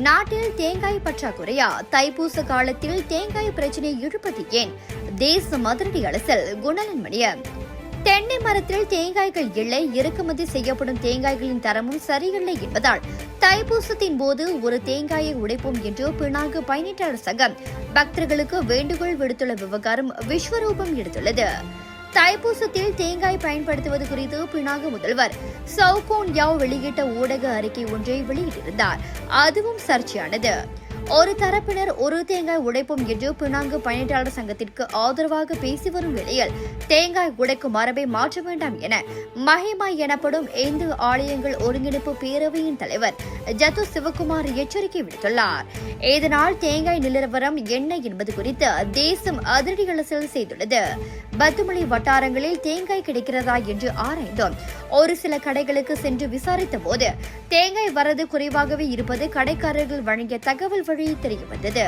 நாட்டில் தேங்காய் பற்றாக்குறையா? தைப்பூச காலத்தில் தேங்காய் பிரச்சனை இழுப்பது ஏன்? தேச மதுரடி அரசில் குணலன் மணியம் தென்னை மரத்தில் தேங்காய்கள் இல்லை இறக்குமதி செய்யப்படும் தேங்காய்களின் தரமும் சரியில்லை என்பதால் தைப்பூசத்தின் போது ஒரு தேங்காயை உடைப்போம் என்று பினாங்கு பயணிட்டாளர் சங்கம் பக்தர்களுக்கு வேண்டுகோள் விடுத்துள்ள விவகாரம் விஸ்வரூபம் எடுத்துள்ளது. தைப்பூசத்தில் தேங்காய் பயன்படுத்துவது குறித்து பினாங்கு முதல்வர் சவுகோன் யாவ் வெளியிட்ட ஊடக அறிக்கை ஒன்றை வெளியிட்டிருந்தார். அதுவும் சர்ச்சையானது. ஒரு தரப்பினர் ஒரு தேங்காய் உடைப்போம் என்று பினாங்கு பயனீட்டாளர் சங்கத்திற்கு ஆதரவாக பேசி வரும் நிலையில் தேங்காய் உடைக்கும் மரபை மாற்ற வேண்டாம் என மஹிமா எனப்படும் இந்து ஆலயங்கள் ஒருங்கிணைப்பு பேரவையின் தலைவர் ஜத்து சிவகுமார் எச்சரிக்கை விடுத்துள்ளார். இதனால் தேங்காய் நிலவரம் என்ன என்பது குறித்து தேசம் அதிரடி அலசல் செய்துள்ளது. பத்துமலை வட்டாரங்களில் தேங்காய் கிடைக்கிறதா என்று ஆராய்ந்தோம். ஒரு சில கடைகளுக்கு சென்று விசாரித்த போது தேங்காய் வரது குறைவாகவே இருப்பது கடைக்காரர்கள் வழங்கிய தகவல் மொழி தெரிய வந்தது.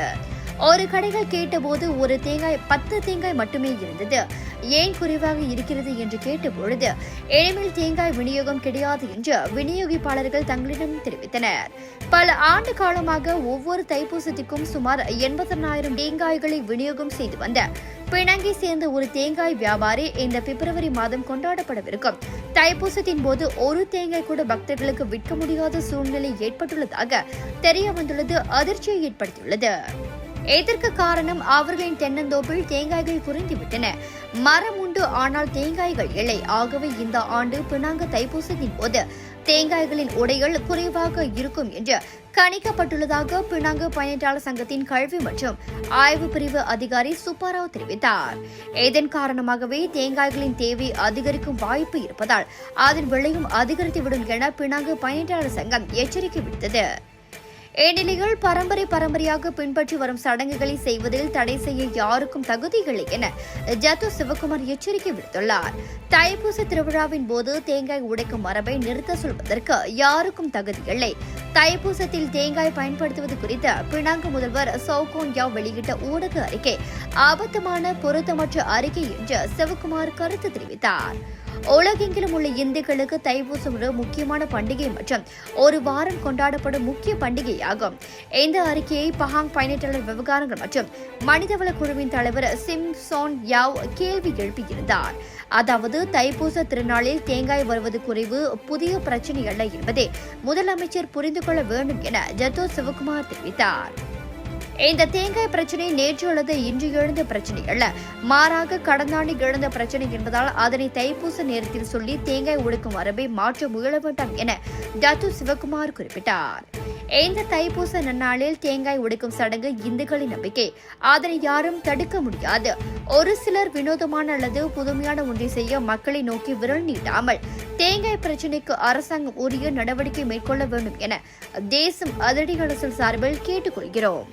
ஒரு கடைகள் கேட்டபோது ஒரு தேங்காய் பத்து தேங்காய் மட்டுமே இருந்தது. ஏன் குறைவாக இருக்கிறது என்று கேட்டபொழுது இனிமேல் தேங்காய் விநியோகம் கிடையாது என்று விநியோகிப்பாளர்கள் தங்களிடம் தெரிவித்தனர். பல ஆண்டு காலமாக ஒவ்வொரு தைப்பூசத்திற்கும் சுமார் எண்பத்தனாயிரம் தேங்காய்களை விநியோகம் செய்து வந்த பிணங்கி சேர்ந்த ஒரு தேங்காய் வியாபாரி இந்த பிப்ரவரி மாதம் கொண்டாடப்படவிருக்கும். தைப்பூசத்தின் போது ஒரு தேங்காய் கூட பக்தர்களுக்கு விற்க முடியாத சூழ்நிலை ஏற்பட்டுள்ளதாக தெரிய வந்துள்ளது அதிர்ச்சியை ஏற்படுத்தியுள்ளது. இதற்கு காரணம்? அவர்களின் தென்னந்தோப்பில் தேங்காய்கள் குறைந்துவிட்டன. மரம் உண்டு ஆனால் தேங்காய்கள் இல்லை. ஆகவே இந்த ஆண்டு பினாங்கு தைப்பூசத்தின் போது தேங்காய்களின் உடைகள் குறைவாக இருக்கும் என்று கணிக்கப்பட்டுள்ளதாக பினாங்கு பயனீட்டாளர் சங்கத்தின் கல்வி மற்றும் ஆய்வு பிரிவு அதிகாரி சுப்பாராவ் தெரிவித்தார். இதன் காரணமாகவே தேங்காய்களின் தேவை அதிகரிக்கும் வாய்ப்பு இருப்பதால் அதன் விலையும் அதிகரித்துவிடும் என பினாங்கு பயனீட்டாளர் சங்கம் எச்சரிக்கை விடுத்தது. ஏனெனில் பரம்பரை பரம்பரையாக பின்பற்றி வரும் சடங்குகளை செய்வதில் தடை செய்ய யாருக்கும் தகுதி இல்லை என ஜத்து சிவகுமார் எச்சரிக்கை விடுத்துள்ளார். தைப்பூச திருவிழாவின் போது தேங்காய் உடைக்கும் மரபை நிறுத்த சொல்வதற்கு யாருக்கும் தகுதி இல்லை தைப்பூசத்தில் தேங்காய் பயன்படுத்துவது குறித்து பினாங்கு முதல்வர் சவுகோன் யாவ் வெளியிட்ட ஊடக அறிக்கை ஆபத்தமான பொருத்தமற்ற அறிக்கை என்று சிவகுமார் கருத்து தெரிவித்தார். உலகெங்கிலும் உள்ள இந்துக்களுக்கு தைப்பூசம் ஒரு முக்கியமான பண்டிகை மற்றும் ஒரு வாரம் கொண்டாடப்படும் முக்கிய பண்டிகையாகும். இந்த அறிக்கையை பஹாங் பயணிட்டாளர் விவகாரங்கள் மற்றும் மனிதவள குழுவின் தலைவர் சிம் சோன் யாவ் கேள்வி எழுப்பியிருந்தார். அதாவது தைப்பூச திருநாளில் தேங்காய் வருவது குறைவு புதிய பிரச்சனை அல்ல என்பதை முதலமைச்சர் புரிந்து கொள்ள வேண்டும் என ஜத்தோ சிவகுமார் தெரிவித்தார். இந்த தேங்காய் பிரச்சனை நேற்று அல்லது இன்று எழுந்த பிரச்சனை அல்ல. மாறாக கடந்த ஆண்டு எழுந்த பிரச்சனை என்பதால் அதனை தைப்பூச நேரத்தில் சொல்லி தேங்காய் ஒடுக்கும் மரபை மாற்ற முயல வேண்டாம் என டத்து சிவகுமார் குறிப்பிட்டார். இந்த தைப்பூச நன்னாளில் தேங்காய் ஒடுக்கும் சடங்கு இந்துக்களின் நம்பிக்கை. அதனை யாரும் தடுக்க முடியாது. ஒரு சிலர் வினோதமான அல்லது புதுமையான ஒன்றை செய்ய மக்களை நோக்கி விரல் நீட்டாமல் தேங்காய் பிரச்சினைக்கு அரசாங்கம் உரிய நடவடிக்கை மேற்கொள்ள வேண்டும் என தேசம் அதிரடி அரசல் சார்பில் கேட்டுக்கொள்கிறோம்.